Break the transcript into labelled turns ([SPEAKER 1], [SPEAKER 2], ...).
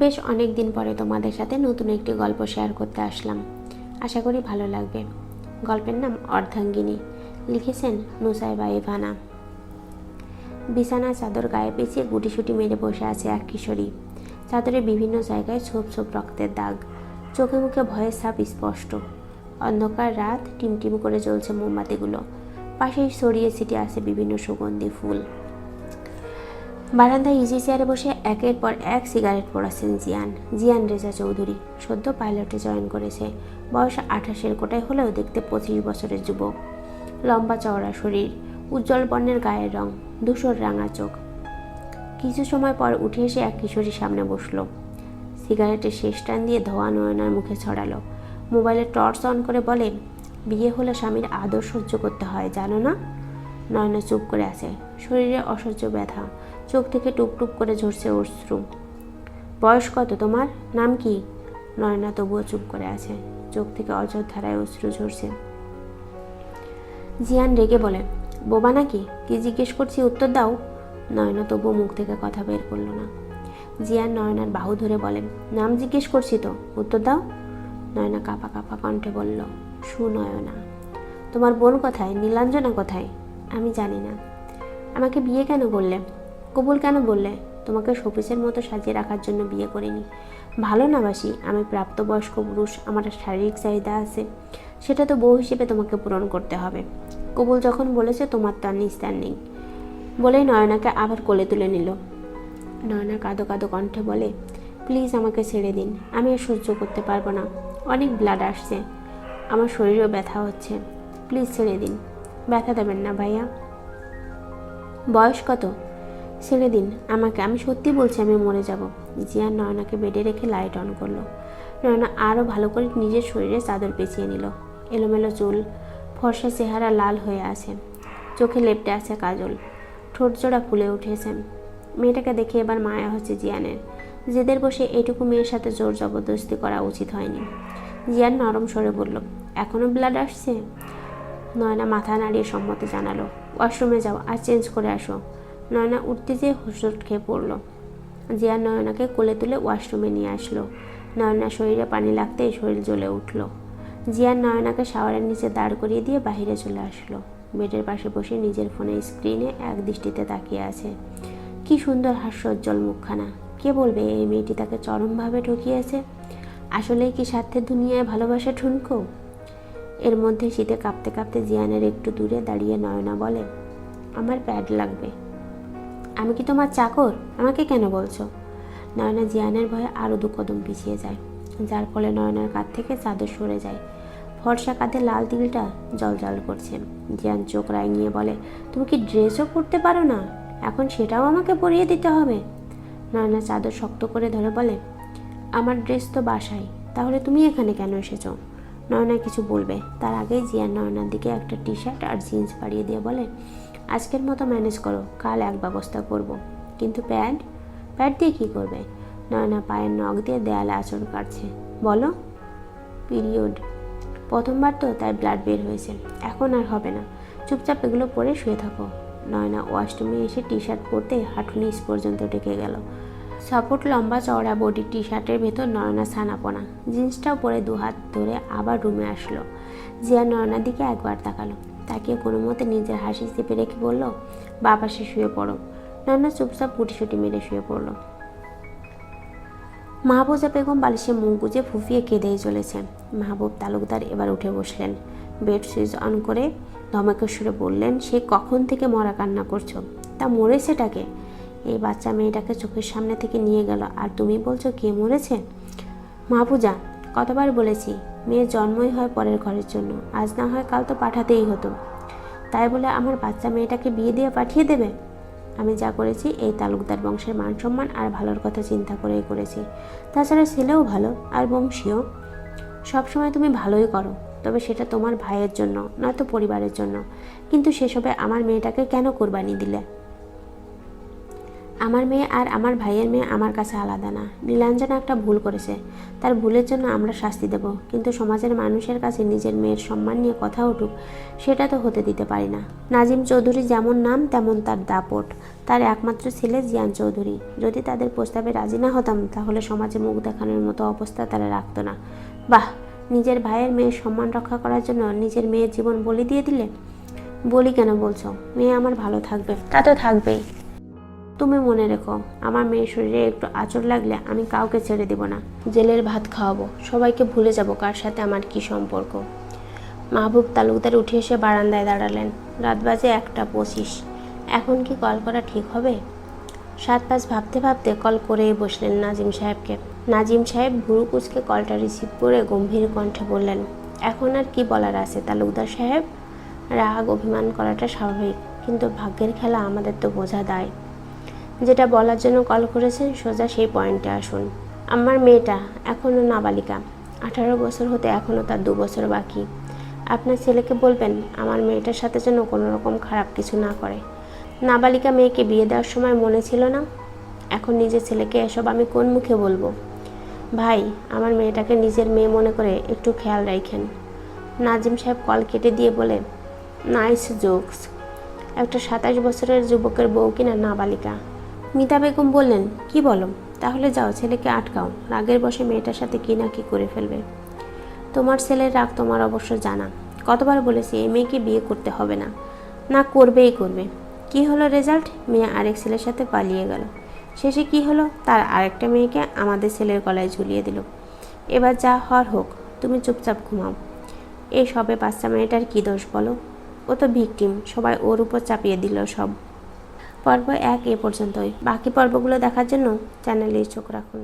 [SPEAKER 1] বেশ অনেক দিন পরে তোমাদের সাথে নতুন একটি গল্প শেয়ার করতে আসলাম। আশা করি ভালো লাগবে। গল্পের নাম অর্ধাঙ্গিনী। লিখেছেন নুসাইবা ইভানা বিছানা চাদর গায়ে পেঁচিয়ে গুটিসুটি মেরে বসে আছে এক কিশোরী। চাদরের বিভিন্ন জায়গায় ছোপ ছোপ রক্তের দাগ। চোখে মুখে ভয়ের ছাপ স্পষ্ট। অন্ধকার রাত টিমটিম করে চলছে মোমবাতিগুলো। পাশেই ছড়িয়ে ছিটিয়ে আছে বিভিন্ন সুগন্ধি ফুল। বারান্দায় ইজি চেয়ারে বসে একের পর এক সিগারেট পড়াচ্ছেন জিয়ান। জিয়ান রেজা চৌধুরী, সদ্য পাইলটে জয়েন করেছে। বয়স আঠাশের কোটায় হলেও দেখতে পঁচিশ বছরের যুবক। লম্বা চওড়া শরীর, উজ্জ্বল বর্ণের গায়ের রং, ধূসর রাঙা চোখ। কিছু সময় পর উঠে এসে এক কিশোরীর সামনে বসল। সিগারেটের শেষ টান দিয়ে ধোয়া নয়নার মুখে ছড়ালো। মোবাইলে টর্চ অন করে বলে, বিয়ে হলে স্বামীর আদর সহ্য করতে হয়, জানো না? নয়না চুপ করে আছে। শরীরে অসহ্য ব্যথা চোখ থেকে টুপটুপ করে ঝরছে অশ্রু। বয়স কত তোমার? নাম কি? নয়না তবুও চুপ করে আছে। চোখ থেকে অজর ধারায় অশ্রু ঝরছে। জিয়ান রেগে বলে, বোবা নাকি? কি জিজ্ঞেস করছি উত্তর দাও। নয়না তবুও মুখ থেকে কথা বের করল না। জিয়ান নয়নার বাহু ধরে বলেন নাম জিজ্ঞেস করছি তো, উত্তর দাও। নয়না কাপা কাপা কণ্ঠে বলল, সুনয়না। তোমার বোন কোথায়? নীলাঞ্জনা কোথায়? আমি জানি না। আমাকে বিয়ে কেন করলে? কবুল কেন বললে? তোমাকে শোপিসের মতো সাজিয়ে রাখার জন্য বিয়ে করিনি। ভালো না বাসি, আমি প্রাপ্তবয়স্ক পুরুষ, আমার শারীরিক চাহিদা আছে। সেটা তো বউ হিসেবে তোমাকে পূরণ করতে হবে। কবুল যখন বলেছে, তোমার তো আর নিস্তার নেই। বলেই নয়নাকে আবার কোলে তুলে নিল। নয়না কাঁদো কাঁদো কণ্ঠে বলে, প্লিজ আমাকে ছেড়ে দিন, আমি আর সহ্য করতে পারব না। অনেক ব্লাড আসছে। আমার শরীরেও ব্যথা হচ্ছে। প্লিজ ছেড়ে দিন। ব্যথা দেবেন না ভাইয়া। বয়স কত? ছেড়ে দিন। আমাকে, আমি সত্যি বলছি, আমি মরে যাব। জিয়ান নয়নাকে বেডে রেখে লাইট অন করল। নয়না আরও ভালো করে নিজের শরীরে চাদর পেঁচিয়ে নিল। এলোমেলো চুল, ফর্সা চেহারা লাল হয়ে আছে। চোখে লেপটে আছে কাজল। ঠোঁট জোড়া ফুলে উঠেছে। মেয়েটাকে দেখে এবার মায়া হচ্ছে জিয়ানের। জেদের বসে এইটুকু মেয়ের সাথে জোর জবরদস্তি করা উচিত হয়নি। জিয়ান নরম স্বরে বলল এখনও ব্লাড আসছে? নয়না মাথা নাড়িয়ে সম্মতি জানালো ওয়াশরুমে যাও, আর চেঞ্জ করে আসো। নয়না উঠতে যেয়ে হুসট খেয়ে পড়ল। জিয়ান নয়নাকে কোলে তুলে ওয়াশরুমে নিয়ে আসলো। নয়না শরীরে পানি লাগতেই শরীর জ্বলে উঠল। জিয়ার নয়নাকে শাওয়ারের নিচে দাঁড় করিয়ে দিয়ে বাইরে চলে আসলো। বেডের পাশে বসে নিজের ফোনে স্ক্রিনে এক দৃষ্টিতে তাকিয়ে আছে। কি সুন্দর হাস্যোজ্জ্বল মুখখানা। কে বলবে এই মেয়েটি তাকে চরমভাবে ঠকিয়েছে? আসলেই কি স্বার্থের দুনিয়ায় ভালোবাসা ঠুনকো? এর মধ্যে শীতে কাঁপতে কাঁপতে জিয়ানের একটু দূরে দাঁড়িয়ে নয়না বলে, আমার প্যাড লাগবে। আমি কি তোমার চাকর? আমাকে কেন বলছো? নয়না জিয়ানের ভয়ে আরও দু কদম পিছিয়ে যায়। যার ফলে নয়নার কাঁধ থেকে চাদর সরে যায়। ফর্সা কাঁধে লাল তিলটা জল জল করছে। জিয়ান চোখ রাঙিয়ে বলে, তুমি কি ড্রেসও পরতে পারো না? এখন সেটাও আমাকে পরিয়ে দিতে হবে। নয়না চাদর শক্ত করে ধরে বলে, আমার ড্রেস তো বাসায়, তাহলে তুমি এখানে কেন এসেছ? নয়না কিছু বলবে। তার আগেই জিয়ান নয়নার দিকে একটা টি শার্ট আর জিন্স পাড়িয়ে দিয়ে বলে আজকের মতো ম্যানেজ করো, কাল এক ব্যবস্থা করব। কিন্তু প্যাড প্যাড দিয়ে কী করবে? নয়না পায়ের নখ দিয়ে দেয়ালে আচর কাটছে। বলো? পিরিয়ড। প্রথমবার তো তাই ব্লাড বের হয়েছে। এখন আর হবে না। চুপচাপ এগুলো পরে শুয়ে থাকো। নয়না ওয়াশরুমে এসে টি শার্ট পরতে হাঁটুনি পর্যন্ত ডেকে গেল। সাপোর্ট লম্বা চওড়া বডি টি শার্টের ভেতর নয়না ছানাপোনা। জিন্সটাও পরে দু হাত ধরে আবার রুমে আসলো। জিয়া নয়নার দিকে একবার তাকালো। তাকিয়ে কোনো মতে নিজের হাসি চেপে রেখে বলল, বাবা, সে শুয়ে পড়ো। নয়না চুপচাপ গুটিসুটি মেরে শুয়ে পড়ল। মাহবুজা বেগম বালিশে মুখ গুজে ফুফিয়ে কেঁদেই চলেছে মাহবুব তালুকদার এবার উঠে বসলেন। বেড সুইচ অন করে ধমাকের সুরে বললেন, সে কখন থেকে মরা কান্না করছ? তা মরেছে মরেছেটাকে এই বাচ্চা মেয়েটাকে চোখের সামনে থেকে নিয়ে গেল, আর তুমি বলছো কে মরেছে? মাহবুজা, কতবার বলেছি মেয়ের জন্মই হয় পরের ঘরের জন্য। আজ না হয় কাল তো পাঠাতেই হতো। তাই বলে আমার বাচ্চা মেয়েটাকে বিয়ে দিয়ে পাঠিয়ে দেবে? আমি যা করেছি, এই তালুকদার বংশের মান সম্মান আর ভালোর কথা চিন্তা করেই করেছি। তাছাড়া ছেলেও ভালো, আর বংশীয়। সবসময় তুমি ভালোই করো, তবে সেটা তোমার ভাইয়ের জন্য, নয়তো পরিবারের জন্য। কিন্তু সেসবে আমার মেয়েটাকে কেন কোরবানি দিলে? আমার মেয়ে আর আমার ভাইয়ের মেয়ে আমার কাছে আলাদা না। নীলাঞ্জনা একটা ভুল করেছে। তার ভুলের জন্য আমরা শাস্তি দেব। কিন্তু সমাজের মানুষের কাছে নিজের মেয়ের সম্মান নিয়ে কথা উঠুক, সেটা তো হতে দিতে পারি না। নাজিম চৌধুরী যেমন নাম, তেমন তার দাপট। তার একমাত্র ছেলে জিয়ান চৌধুরী। যদি তাদের প্রস্তাবে রাজি না হতাম, তাহলে সমাজে মুখ দেখানোর মতো অবস্থা তারা রাখতো না। বাহ! নিজের ভাইয়ের মেয়ের সম্মান রক্ষা করার জন্য নিজের মেয়ের জীবন বলি দিয়ে দিলে? বলি কেন বলছো? মেয়ে আমার ভালো থাকবে। তা তো থাকবেই। তুমি মনে রেখো, আমার মেয়ের শরীরে একটু আচর লাগলে আমি কাউকে ছেড়ে দেব না। জেলের ভাত খাওয়াবো, সবাইকে ভুলে যাব কার সাথে আমার কি সম্পর্ক। মাহবুব তালুকদার উঠে এসে বারান্দায় দাঁড়ালেন, রাত বাজে একটা পঁচিশ। এখন কি কল করা ঠিক হবে? সাত পাঁচ ভাবতে ভাবতে কল করেই বসলেন নাজিম সাহেবকে। নাজিম সাহেব ভুরু কুচকে কলটা রিসিভ করে গম্ভীর কণ্ঠে বললেন, এখন আর কি বলার আছে তালুকদার সাহেব? রাগ, অভিমান করাটা স্বাভাবিক, কিন্তু ভাগ্যের খেলা আমাদের তো বোঝা দায়। যেটা বলার জন্য কল করেছেন, সোজা সেই পয়েন্টে আসুন। আমার মেয়েটা এখনও নাবালিকা। আঠারো বছর হতে এখনও তার দু বছর বাকি। আপনার ছেলেকে বলবেন, আমার মেয়েটার সাথে যেন কোনো রকম খারাপ কিছু না করে। নাবালিকা মেয়েকে বিয়ে দেওয়ার সময় মনে ছিল না? এখন নিজের ছেলেকে এসব আমি কোন মুখে বলব? ভাই, আমার মেয়েটাকে নিজের মেয়ে মনে করে একটু খেয়াল রাখেন। নাজিম সাহেব কল কেটে দিয়ে বলে নাইস জোকস একটা সাতাশ বছরের যুবকের বউ কিনা নাবালিকা। মিতা বেগম বললেন, কি বলো? তাহলে যাও, ছেলেকে আটকাও। রাগের বসে মেয়েটার সাথে কি না কি করে ফেলবে? তোমার ছেলের রাগ তোমার অবশ্য জানা। কতবার বলেছি, এই মেয়েকে বিয়ে করতে হবে না। না, করবেই করবে। কি হলো রেজাল্ট? মেয়ে আরেক ছেলের সাথে পালিয়ে গেল। শেষে কি হলো? তার আরেকটা মেয়েকে আমাদের ছেলের গলায় ঝুলিয়ে দিল। এবার যা হর হোক, তুমি চুপচাপ ঘুমাও। এই সবে বাচ্চা মেয়েটার কী দোষ বলো? ও তো ভিকটিম, সবাই ওর উপর চাপিয়ে দিল সব। পর্ব এক এ পর্যন্তই। বাকি পর্বগুলো দেখার জন্য চ্যানেলে চোখ রাখুন।